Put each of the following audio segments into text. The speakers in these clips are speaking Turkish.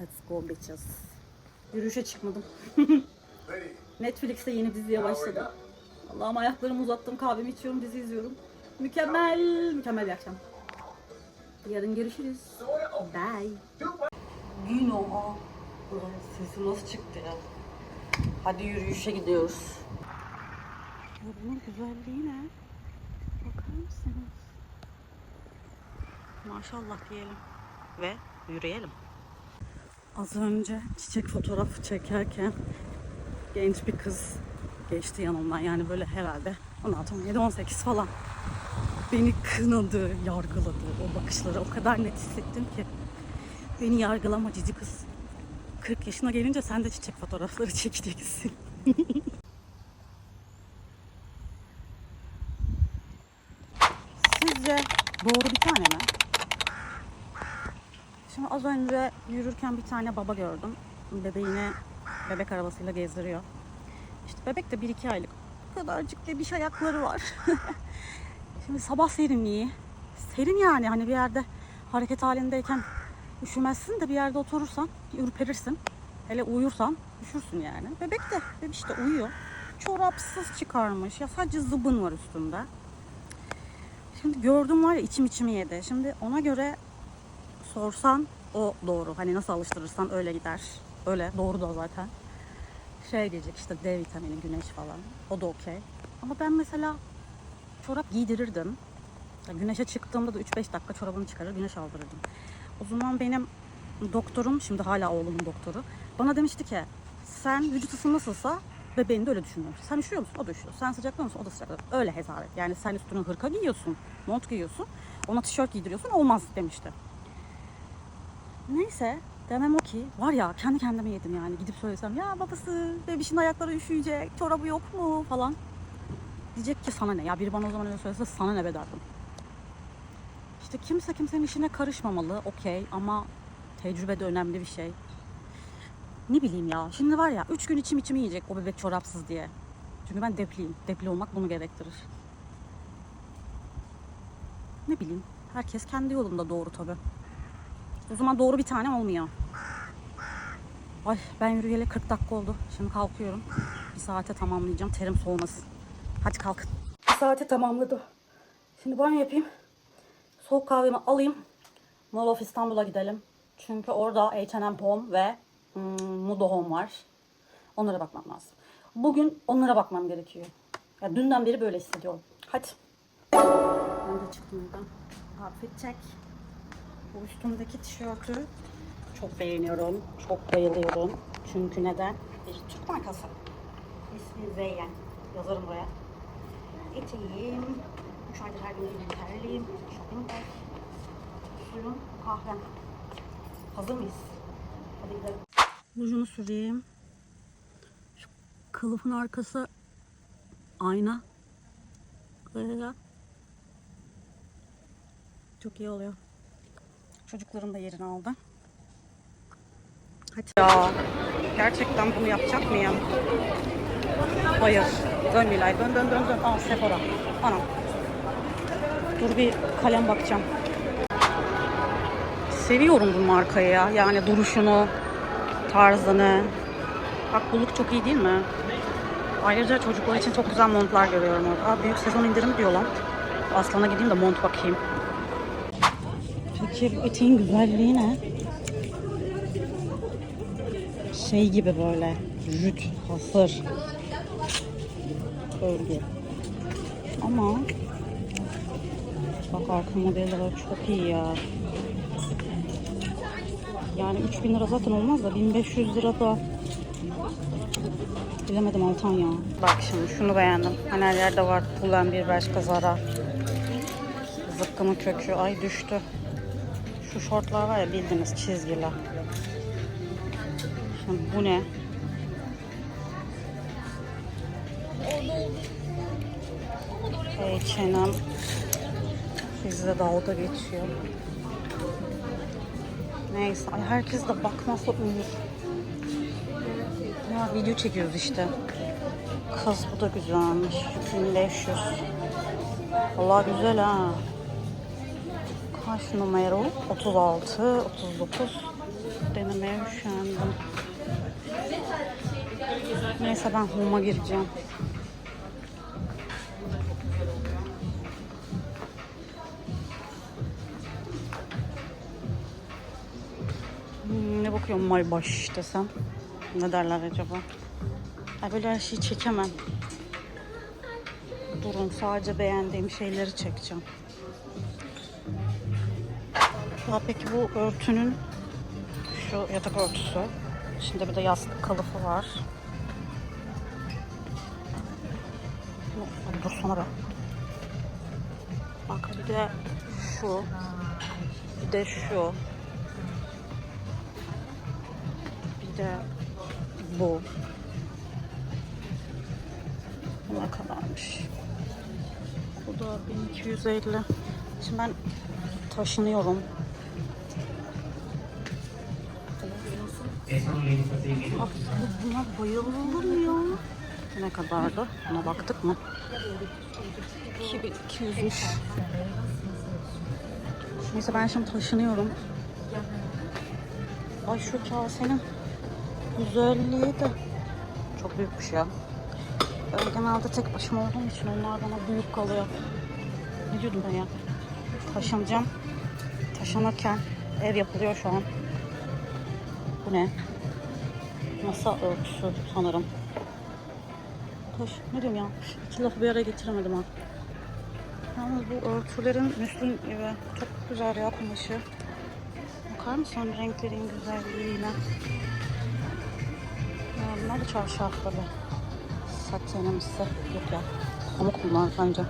Let's go bitches. Yürüyüşe çıkmadım. Netflix'te yeni diziye başladım. Allah'ım ayaklarımı uzattım, kahvemi içiyorum, dizi izliyorum. Mükemmel, mükemmel bir akşam. Yarın görüşürüz. Bye. Gün o. Sesim nasıl çıktı ya? Hadi yürüyüşe gidiyoruz. Ya bunun güzelliği ne? Bakar mısınız? Maşallah diyelim. Ve yürüyelim. Az önce çiçek fotoğrafı çekerken genç bir kız geçti yanımdan. Yani böyle herhalde 16, 17, 18 falan. Beni kınadı, yargıladı. O bakışları o kadar net hissettim ki. Beni yargılama cici kız. 40 yaşına gelince sen de çiçek fotoğrafları çekeceksin. Sizce doğru bir tane mi? Şimdi az önce yürürken bir tane baba gördüm. Bebeğini bebek arabasıyla gezdiriyor. İşte bebek de 1-2 aylık. Bu kadarcık bebiş ayakları var. Şimdi sabah serinliği. Serin yani hani bir yerde hareket halindeyken üşümezsin de bir yerde oturursan ürperirsin. Hele uyursan üşürsün yani. Bebek de, bebiş de uyuyor. Çorapsız çıkarmış. Ya sadece zıbın var üstünde. Şimdi gördüm var ya içim içimi yedi. Şimdi ona göre sorsan o doğru. Hani nasıl alıştırırsan öyle gider. Öyle doğru da zaten. Şey diyecek işte D vitamini, güneş falan. O da okey. Ama ben mesela çorap giydirirdim. Ya Güneşe çıktığımda da 3-5 dakika çorabını çıkarır güneş aldırırdım. O zaman benim doktorum, şimdi hala oğlumun doktoru, bana demişti ki sen vücut ısın nasılsa bebeğini de öyle düşünür. Sen üşüyor musun? O da üşüyor. Sen sıcakta mısın? O da sıcakta. Öyle hesap. Yani sen üstüne hırka giyiyorsun, mont giyiyorsun, ona tişört giydiriyorsun olmaz demişti. Neyse demem o ki var ya kendi kendime yedim yani gidip söylesem ya babası bebişin ayakları üşüyecek çorabı yok mu falan. Diyecek ki sana ne ya biri bana o zaman öyle söylese sana ne be derdim. İşte kimse kimsenin işine karışmamalı okey ama tecrübe de önemli bir şey. Ne bileyim ya şimdi var ya üç gün içim içimi yiyecek o bebek çorapsız diye. Çünkü ben depliyim. Depli olmak bunu gerektirir. Ne bileyim herkes kendi yolunda doğru tabii. O zaman doğru bir tanem olmuyor. Ay ben yürüyeli 40 dakika oldu. Şimdi kalkıyorum. Bir saate tamamlayacağım. Terim soğumasın. Hadi kalkın. Bir saate tamamladı. Şimdi banyo yapayım. Soğuk kahvemi alayım. Mall of İstanbul'a gidelim. Çünkü orada H&M Home ve hmm, Mudo Home var. Onlara bakmam lazım. Bugün onlara bakmam gerekiyor. Ya dünden beri böyle hissediyorum. Hadi. Ben de çıktım buradan. Outfit check. Bu üstümdeki tişörtü çok beğeniyorum. Çok bayılıyorum. Çünkü neden? Bir Türk markası. İsmi Zeyyen. Yazarım buraya. Eteğim. Üç aydır her gün terliğim. Shopping bag. Suyum, kahvem. Hazır mıyız? Hadi gidelim. Rujunu süreyim. Şu kılıfın arkası ayna. Böyle. Çok iyi oluyor. Çocukların da yerini aldı. Hadi ya. Gerçekten bunu yapacak mıyım? Hayır. Dön Nilay. Dön dön dön dön. Aa Sephora. Anam. Dur bir kalem bakacağım. Seviyorum bu markayı ya. Yani duruşunu, tarzını. Bak bu look çok iyi değil mi? Ayrıca çocuklar için çok güzel montlar görüyorum orada. Aa, büyük sezon indirimi diyor lan. Aslan'a gideyim de mont bakayım. Eteğin güzelliği ne? Şey gibi böyle jüt, hasır. Örgü. Ama bak arka modelleri çok iyi ya. Yani 3000 lira zaten olmaz da 1500 lira da bilemedim Altan ya. Bak şimdi şunu beğendim. Hani her yerde var Pull bir başka Zara. Zıkkımın kökü. Ay düştü. Şu şortlar var ya bildiğiniz çizgili. Şimdi bu ne? H&M bizde dalga geçiyor. Neyse. Ay herkes de bakmazsa uyur. Ya video çekiyoruz işte. Kız bu da güzelmiş. 1500. Allah güzel ha. Kaç numara? 36, 39 deneme Giyinmeye üşendim. Neyse ben home'a gireceğim. Hmm, ne bakıyorum Maybaş desem. Ne derler acaba? Ay böyle her şeyi çekemem. Durun sadece beğendiğim şeyleri çekeceğim. Ya peki bu örtünün şu yatak örtüsü. İçinde bir de yastık kılıfı var. Hadi dursana be. Bak bir de şu. Bir de şu. Bir de. Bu ne kadarmış? Bu da 1250. Şimdi ben taşınıyorum. Bak bu- buna bayıldım ya. Ne kadardı? Buna baktık mı? 2200'müş. Neyse ben şimdi taşınıyorum. Ay şu kasenin güzelliği de çok büyükmüş ya. Ben genelde tek başıma olduğum için onlar bana büyük kalıyor. Ne diyordum ben ya? Taşınacağım. Taşınırken ev yapılıyor şu an. Bu ne? Masa örtüsü sanırım. Taş, ne diyorum ya? İki lafı bir araya getiremedim ha. Yalnız bu örtülerin müslüm gibi çok güzel ya kumaşı. Bakar mısın renklerin güzelliğine? Ya bunlar da çarşaf böyle. Satenimsi. Yok ya. Pamuk bunlar bence.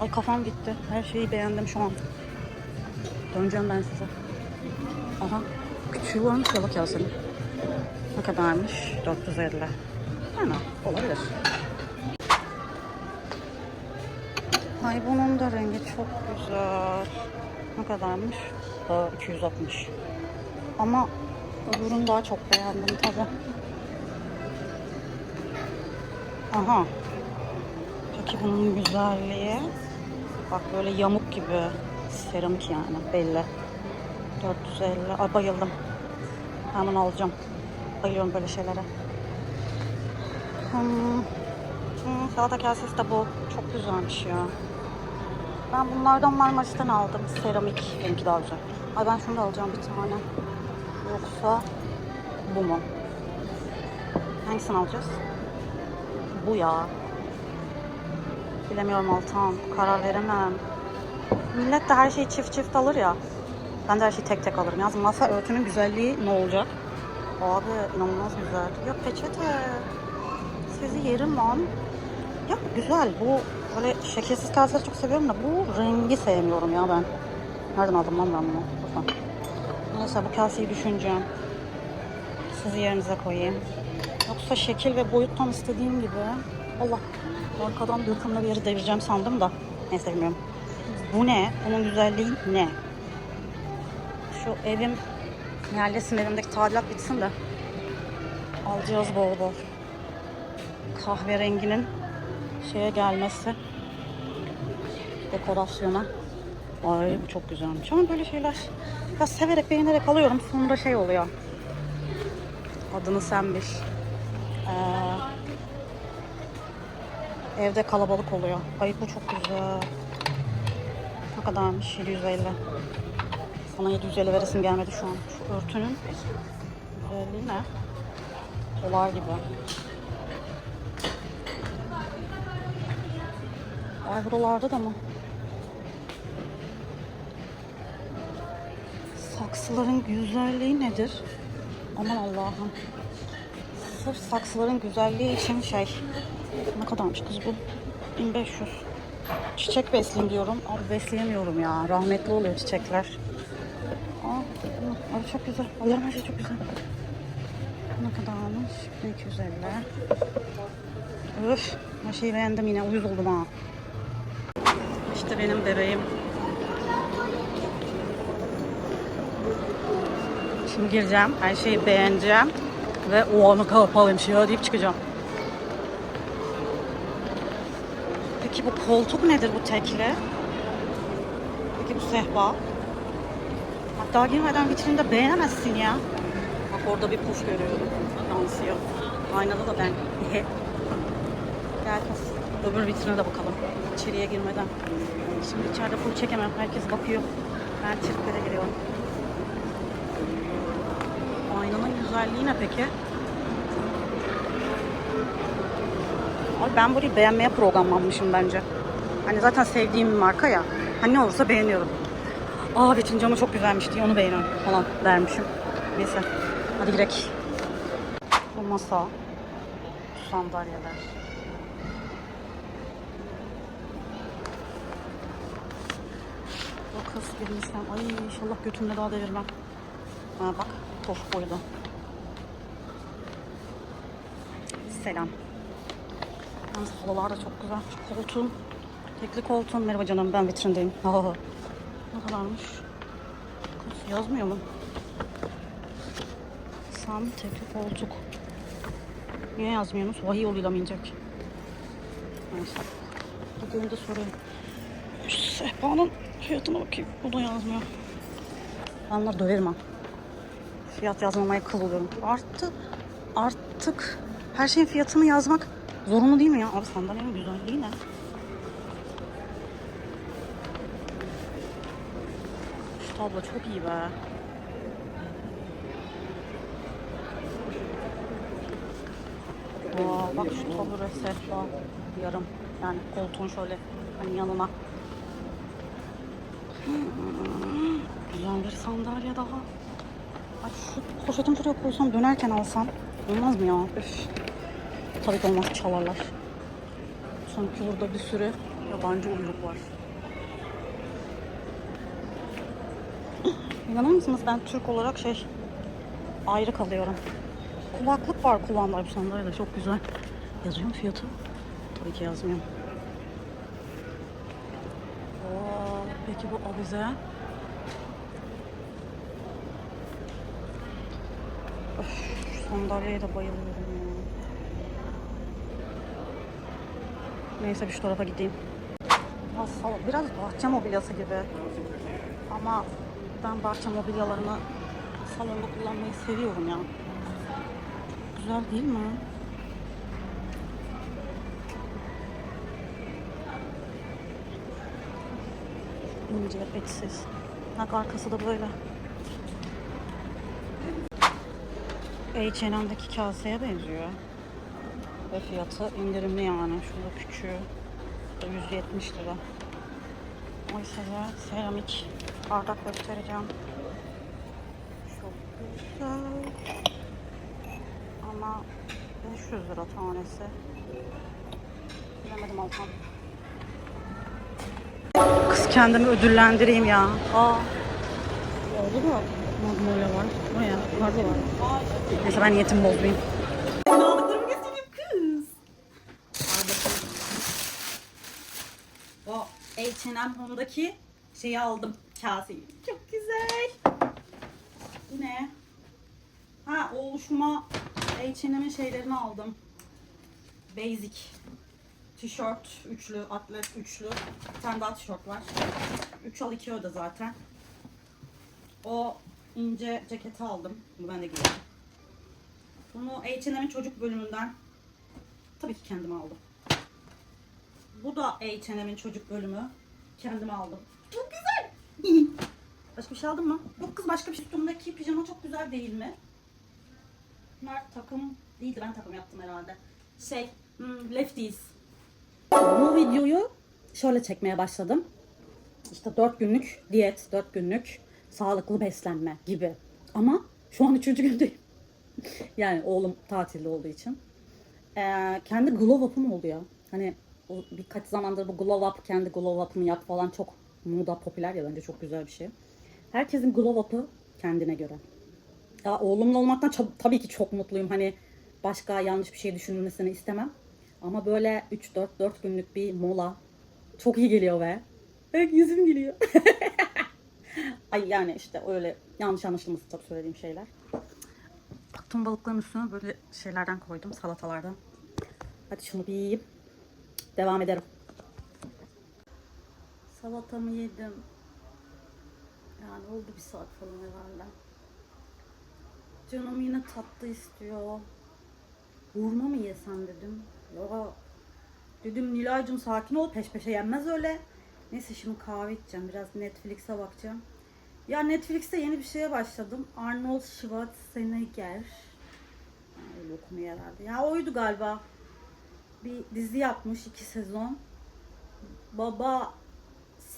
Ay kafam gitti. Her şeyi beğendim şu an. Döneceğim ben size. Aha. Küçüğü varmış ya bak Yasemin. Ne kadarmış? 450. Yani olabilir. Ay bunun da rengi çok güzel. Ne kadarmış? Aa, 260. Ama öbürünü daha çok beğendim tabi. Aha. Peki bunun güzelliği. Bak böyle yamuk gibi. Seramik yani belli. 450. Ay bayıldım. Hemen alacağım. Bayılıyorum böyle şeylere. Hmm. Hmm, salata kasesi de bu. Çok güzelmiş ya. Ben bunlardan Marmaris'ten aldım. Seramik. Benimki daha güzel. Ay ben şunu da alacağım bir tane. Yoksa bu mu? Hangisini alacağız? Bu ya. Bilemiyorum Altan. Karar veremem. Millet de her şeyi çift çift alır ya. Ben de her şeyi tek tek alırım. Yalnız masa örtünün güzelliği ne olacak? Abi inanılmaz güzel. Ya peçete. Sizi yerim lan. Ya güzel bu böyle şekersiz kaseleri çok seviyorum da bu rengi sevmiyorum ya ben. Nereden aldım lan ben bunu? Buradan. Neyse bu kaseyi düşüneceğim. Sizi yerinize koyayım. Yoksa şekil ve boyuttan istediğim gibi. Allah arkadan dökümle bir yeri devireceğim sandım da. Neyse bilmiyorum. Bu ne? Bunun güzelliği ne? Şu evim yerleşsin evimdeki tadilat bitsin de alacağız bol bol. Kahverenginin şeye gelmesi dekorasyona. Ay bu çok güzelmiş ama böyle şeyler ya severek beğenerek alıyorum sonunda şey oluyor. Adını sen bil. Ee, evde kalabalık oluyor. Ay bu çok güzel. Ne kadarmış? 750. Sana 750 veresim gelmedi şu an. Şu örtünün güzelliği ne? Dolar gibi. Ay buralarda da mı? Saksıların güzelliği nedir? Aman Allah'ım. Sırf saksıların güzelliği için şey. Ne kadarmış kız bu? 1500. Çiçek besleyeyim diyorum. Abi besleyemiyorum ya. Rahmetli oluyor çiçekler. Ay çok güzel. Allah'ım her şey çok güzel. Ne kadarmış? 1250. Öf. Her şeyi beğendim yine. Uyuz oldum ha. İşte benim bebeğim. Şimdi gireceğim. Her şeyi beğeneceğim. Ve o anı kapalıymış ya deyip çıkacağım. Peki bu koltuk nedir bu tekli? Peki bu sehpa? Daha girmeden vitrinde beğenemezsin ya. Bak orada bir puf görüyorum. Yansıyor. Aynada da ben. Gel kız. Öbür vitrine de bakalım. İçeriye girmeden. Şimdi içeride full çekemem. Herkes bakıyor. Ben triplere giriyorum. Aynanın güzelliği ne peki? Abi ben burayı beğenmeye programlanmışım bence. Hani zaten sevdiğim bir marka ya. Hani ne olursa beğeniyorum. Bütün camı çok güzelmiş diye onu beğeniyorum falan dermişim. Neyse. Hadi gidelim. Bu masa. Bu sandalyeler. Bu kız girmişken. Ay inşallah götümle daha devirmem. Ha bak. Tofuk boyda. Selam. Yalnız halılar da çok güzel. Koltuğum. Tekli koltuğum. Merhaba canım ben vitrindeyim. Ne kadarmış? Yazmıyor mu? Sam tekli koltuk. Niye yazmıyorsunuz? Vahiy yoluyla mı inecek? Neyse. Bugün de sorayım. Şu sehpanın fiyatına bakayım. Bu da yazmıyor. Onları döverim ha. Fiyat yazmamaya kıl oluyorum. Artık, artık her şeyin fiyatını yazmak zorunlu değil mi ya? Abi sandalyenin güzelliği ne? Tablo çok iyi be. Aa, bak şu tabure sehpa yarım. Yani koltuğun şöyle hani yanına. Güzel bir sandalye daha. Ay şu poşetimi şuraya koysam dönerken alsam olmaz mı ya? Üf. Tabii ki olmaz çalarlar. Sanki burada bir sürü yabancı uyruk var. İnanır mısınız ben Türk olarak şey ayrı kalıyorum. Kulaklık var kulağımda bu sandalye de çok güzel. Yazıyor mu fiyatı? Tabii ki yazmıyor. Oo, peki bu avize? Öf, sandalyeye de bayılıyorum ya. Neyse bir şu tarafa gideyim. Salon, biraz bahçe mobilyası gibi. Ama ben bahçe mobilyalarını salonda kullanmayı seviyorum ya. Güzel değil mi? İnce, etsiz. Bak arkası da böyle. H&M'deki kaseye benziyor. Ve fiyatı indirimli yani. Şurada küçüğü. Bu da 170 lira. O size seramik bardak göstereceğim. Çok güzel. Ama 500 lira tanesi. Bilemedim alsam. Kız kendimi ödüllendireyim ya. Aa. Oldu mu? Magnolia var. O ya. Yukarıda var. Neyse ben niyetimi bozmayayım. Aldıklarımı kız. O H&M Home'daki şeyi aldım. Kaseyi. Çok güzel. Bu ne? Ha oluşuma H&M'in şeylerini aldım. Basic. Tişört üçlü, atlet üçlü. Bir tane daha tişört var. 3 al 2 öde zaten. O ince ceketi aldım. Bunu ben de giyerim. Bunu H&M'in çocuk bölümünden tabii ki kendime aldım. Bu da H&M'in çocuk bölümü. Kendime aldım. Çok güzel. Başka bir şey aldın mı? Yok kız başka bir şey. Üstümdeki pijama çok güzel değil mi? Bunlar takım değildi. Ben takım yaptım herhalde. Şey, hmm, lefties. Bu videoyu şöyle çekmeye başladım. İşte 4 günlük diyet, 4 günlük sağlıklı beslenme gibi. Ama şu an 3. gündeyim. yani oğlum tatilde olduğu için. Ee, kendi glow up'ım oldu ya. Hani birkaç zamandır bu glow up, kendi glow up'ını yap falan çok moda popüler ya bence çok güzel bir şey. Herkesin glow up'ı kendine göre. Ya oğlumla olmaktan tabii ki çok mutluyum. Hani başka yanlış bir şey düşünülmesini istemem. Ama böyle 3-4-4 günlük bir mola çok iyi geliyor be. Evet yüzüm gülüyor. Ay yani işte öyle yanlış anlaşılması tabii söylediğim şeyler. Baktım balıkların üstüne böyle şeylerden koydum salatalardan. Hadi şunu bir yiyeyim. Devam ederim. Salatamı yedim. Ya yani. Oldu bir saat falan herhalde. Canım yine tatlı istiyor. Hurma mı yesem dedim. Ya dedim Nilay'cığım sakin ol peş peşe yenmez öyle. Neyse şimdi kahve içeceğim. Biraz Netflix'e bakacağım. Ya Netflix'te yeni bir şeye başladım. Arnold Schwarzenegger. Öyle okunuyor herhalde. Ya oydu galiba. Bir dizi yapmış iki sezon. Baba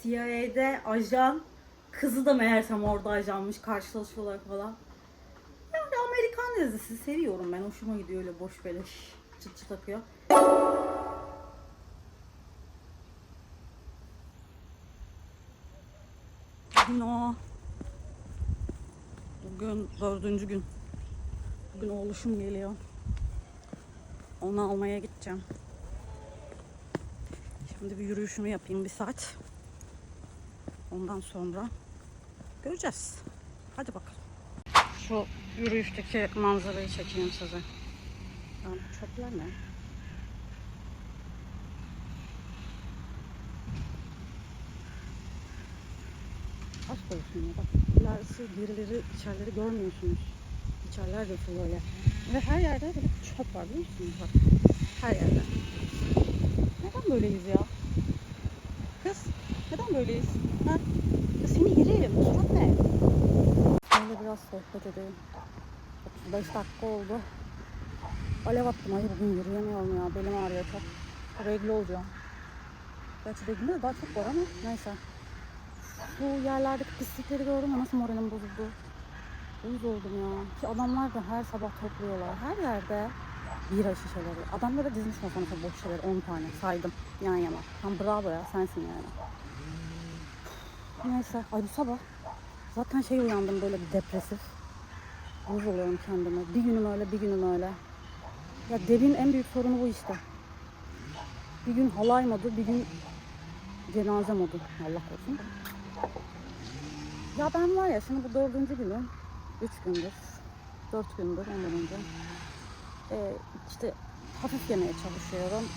CIA'de ajan. Kızı da meğersem orada ajanmış. Karşılaşıyorlar falan. Yani Amerikan dizisi seviyorum ben. Hoşuma gidiyor öyle boş beleş. Çıt çıt akıyor. Bugün o. Bugün dördüncü gün. Bugün oğluşum geliyor. Onu almaya gideceğim. Şimdi bir yürüyüşümü yapayım bir saat. Ondan sonra göreceğiz. Hadi bakalım. Şu yürüyüşteki manzarayı çekeyim size. Ya bu çöpler ne? Aşk olsun ya bak. İlerisi birileri içerileri görmüyorsunuz. İçeriler de full öyle. Ve her yerde böyle çöp var biliyor musunuz? Bak. Her yerde. Neden böyleyiz ya? Böyleyiz? Ha? Kız seni yerim. Surat ne? Seninle biraz sohbet edelim. 35 dakika oldu. Alev attım. Hayır bugün yürüyemiyorum ya. Belim ağrıyor çok. Regl olacağım. Gerçi regl de daha çok var ama neyse. Bu yerlerdeki pislikleri gördüm ya nasıl moralim bozuldu. Uyuz oldum ya. Ki adamlar da her sabah topluyorlar. Her yerde bira şişeleri. Adamlara dizmiş masanı boş şişeleri 10 tane saydım yan yana. Tam bravo ya sensin yani. Neyse ay bu sabah zaten şey uyandım böyle bir depresif. Uyuz oluyorum kendime. Bir günüm öyle bir günüm öyle. Ya Debin en büyük sorunu bu işte. Bir gün halay modu, bir gün cenaze modu. Allah korusun. Ya ben var ya şimdi bu dördüncü günüm. Üç gündür. Dört gündür ondan önce. Ee, işte hafif yemeye çalışıyorum.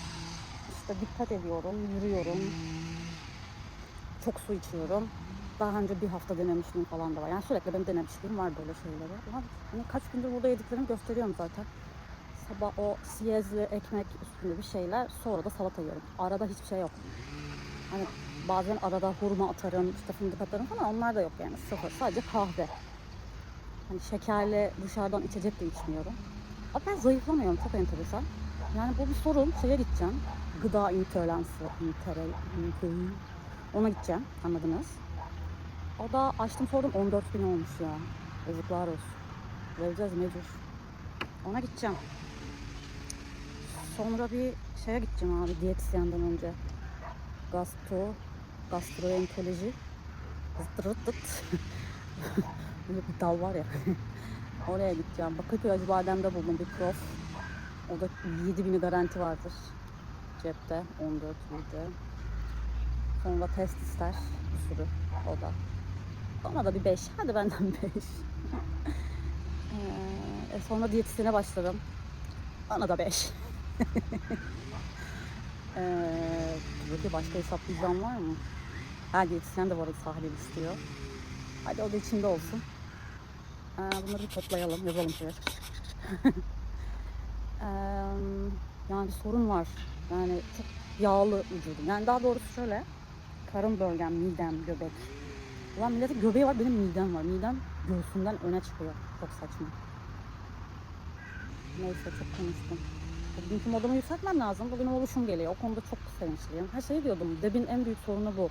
İşte dikkat ediyorum, yürüyorum. Çok su içiyorum. Daha önce bir hafta denemişliğim falan da var. Yani sürekli benim denemişliğim var böyle şeyleri. Ulan hani kaç gündür burada yediklerimi gösteriyorum zaten. Sabah o siyezli ekmek üstünde bir şeyler. Sonra da salata yiyorum. Arada hiçbir şey yok. Hani bazen arada hurma atarım, işte fındık atarım falan onlar da yok yani sıfır. Sadece kahve. Hani şekerli dışarıdan içecek de içmiyorum. Ama ben zayıflamıyorum çok enteresan. Yani bu bir sorun. Şeye gideceğim. Gıda intoleransı. Intere, inter- ona gideceğim. Anladınız? O da açtım sordum 14 bin olmuş ya. Yazıklar olsun. Vereceğiz mecbur. Ona gideceğim. Sonra bir şeye gideceğim abi diyetisyenden önce. Gastro, gastroenteroloji. Zıttırıttıt. Böyle bir dal var ya. Oraya gideceğim. Bakırköy Acıbadem'de buldum bir prof. O da 7 bini garanti vardır. Cepte 14 yedi. Sonra test ister. Bir sürü. O da. Ona da bir 5. Hadi benden 5. ee, e, sonra diyetisyene başladım. Ona da 5. ee, peki başka hesaplayacağım var mı? Ha diyetisyen de bu arada tahlil istiyor. Hadi o da içinde olsun. Ee, bunları bir toplayalım, yazalım şuraya. Ee, yani sorun var. Yani çok yağlı vücudum. Yani daha doğrusu şöyle. Karın bölgem, midem, göbek. Ulan milletin göbeği var, benim midem var. Midem göğsünden öne çıkıyor. Çok saçma. Neyse çok konuştum. Bugünkü modumu yükseltmem lazım. Bugün oluşum geliyor. O konuda çok sevinçliyim. Her şeyi diyordum. Debin en büyük sorunu bu.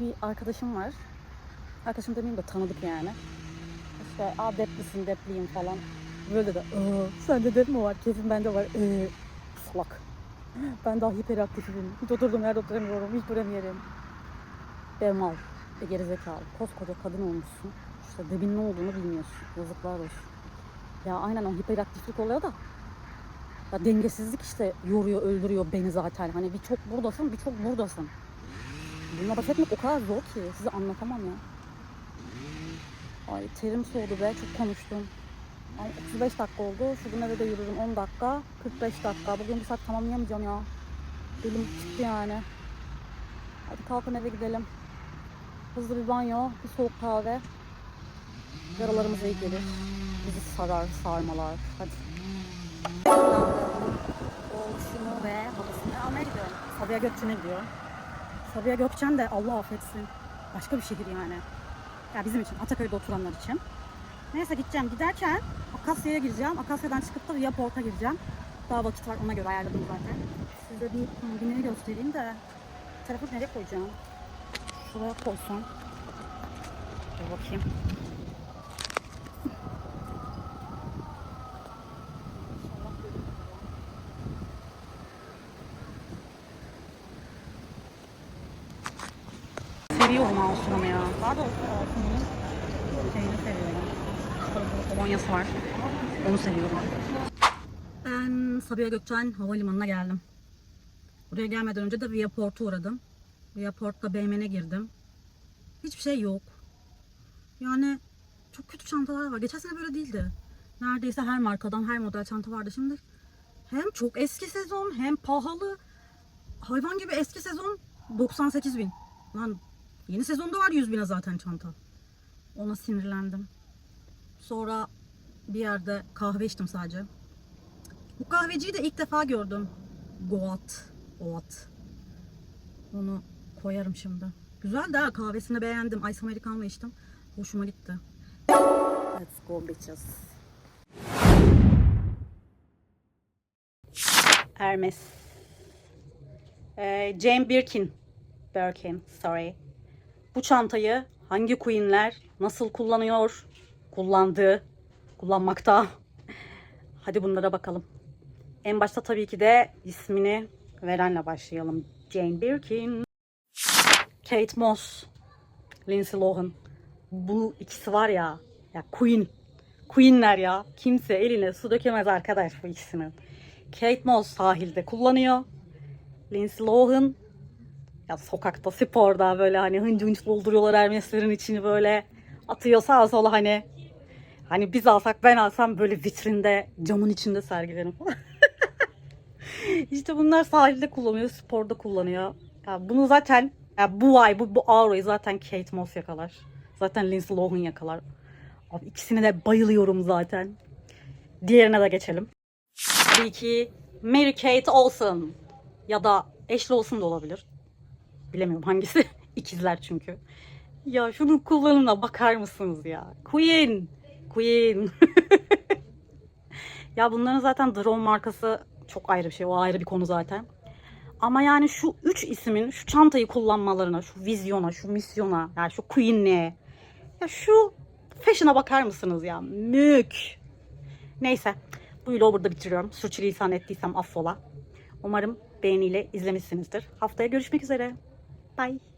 Bir arkadaşım var. Arkadaşım demeyeyim de tanıdık yani. İşte aa deplisin depliyim falan. Böyle de ıı, sende dep mi var? Kesin bende var. Iı, salak. Ben daha hiperaktifim. Hiç oturduğum yerde oturamıyorum. Hiç duramıyorum. Ve mal. Ve gerizekalı. Koskoca kadın olmuşsun. İşte debin ne olduğunu bilmiyorsun. Yazıklar olsun. Ya aynen o hiperaktiflik oluyor da. Ya dengesizlik işte yoruyor, öldürüyor beni zaten. Hani bir çok buradasın, bir çok buradasın. Bununla baş etmek o kadar zor ki. Size anlatamam ya. Ay terim soğudu be. Çok konuştum. Ay, 35 dakika oldu. Şu gün eve de yürürüm 10 dakika. 45 dakika. Bugün bir saat tamamlayamayacağım ya. Belim çıktı yani. Hadi kalkın eve gidelim. Hızlı bir banyo, bir soğuk kahve. Yaralarımıza iyi gelir. Bizi sarar, sarmalar. Hadi. Oğluşumu ve babasını almaya gidiyorum. Sabiha Gökçen'e gidiyor. Sabiha Gökçen de Allah affetsin. Başka bir şehir yani. Ya bizim için, Ataköy'de oturanlar için. Neyse gideceğim. Giderken Akasya'ya gireceğim. Akasya'dan çıkıp da Viaport'a gireceğim. Daha vakit var. Ona göre ayarladım zaten. Size bir kombinimi göstereyim de. Telefonu nereye koyacağım? Şuraya koysam. Dur bakayım. Seviyorum Asuman'ı ya. Daha Asuman'ın şeyini seviyorum. Kolonyası var. Onu seviyorum. Ben Sabiha Gökçen Havalimanı'na geldim. Buraya gelmeden önce de Viaport'a uğradım. Viaport'ta BMN'e girdim. Hiçbir şey yok. Yani çok kötü çantalar var. Geçen sene böyle değildi. Neredeyse her markadan her model çanta vardı. Şimdi hem çok eski sezon hem pahalı. Hayvan gibi eski sezon 98 bin. Lan yeni sezonda var 100 bine zaten çanta. Ona sinirlendim. Sonra bir yerde kahve içtim sadece. Bu kahveciyi de ilk defa gördüm. Goat. Goat. Onu koyarım şimdi. Güzel de kahvesini beğendim. Ice Americano içtim. Hoşuma gitti. Let's go bitches. Hermes. Ee, Jane Birkin. Birkin, sorry. Bu çantayı hangi queenler nasıl kullanıyor? Kullandığı, kullanmakta. Hadi bunlara bakalım. En başta tabii ki de ismini verenle başlayalım. Jane Birkin. Kate Moss. Lindsay Lohan. Bu ikisi var ya. Ya Queen. Queenler ya. Kimse eline su dökemez arkadaş bu ikisinin. Kate Moss sahilde kullanıyor. Lindsay Lohan ya sokakta sporda böyle hani hınç hınç dolduruyorlar Hermeslerin içini böyle atıyor sağa sola hani hani biz alsak ben alsam böyle vitrinde camın içinde sergilerim falan. işte bunlar sahilde kullanıyor, sporda kullanıyor. Ya bunu zaten ya bu ay bu, bu aurayı zaten Kate Moss yakalar. Zaten Lindsay Lohan yakalar. Abi ikisine de bayılıyorum zaten. Diğerine de geçelim. Tabii ki Mary Kate Olsen ya da Ashley Olsen da olabilir. Bilemiyorum hangisi. İkizler çünkü. Ya şunun kullanımına bakar mısınız ya? Queen. Queen. ya bunların zaten drone markası çok ayrı bir şey. O ayrı bir konu zaten. Ama yani şu üç ismin şu çantayı kullanmalarına, şu vizyona, şu misyona, yani şu Queen'liğe, ya şu fashion'a bakar mısınız ya? Mük. Neyse. Bu vlogu burada bitiriyorum. Sürçülisan ettiysem affola. Umarım beğeniyle izlemişsinizdir. Haftaya görüşmek üzere. Bye.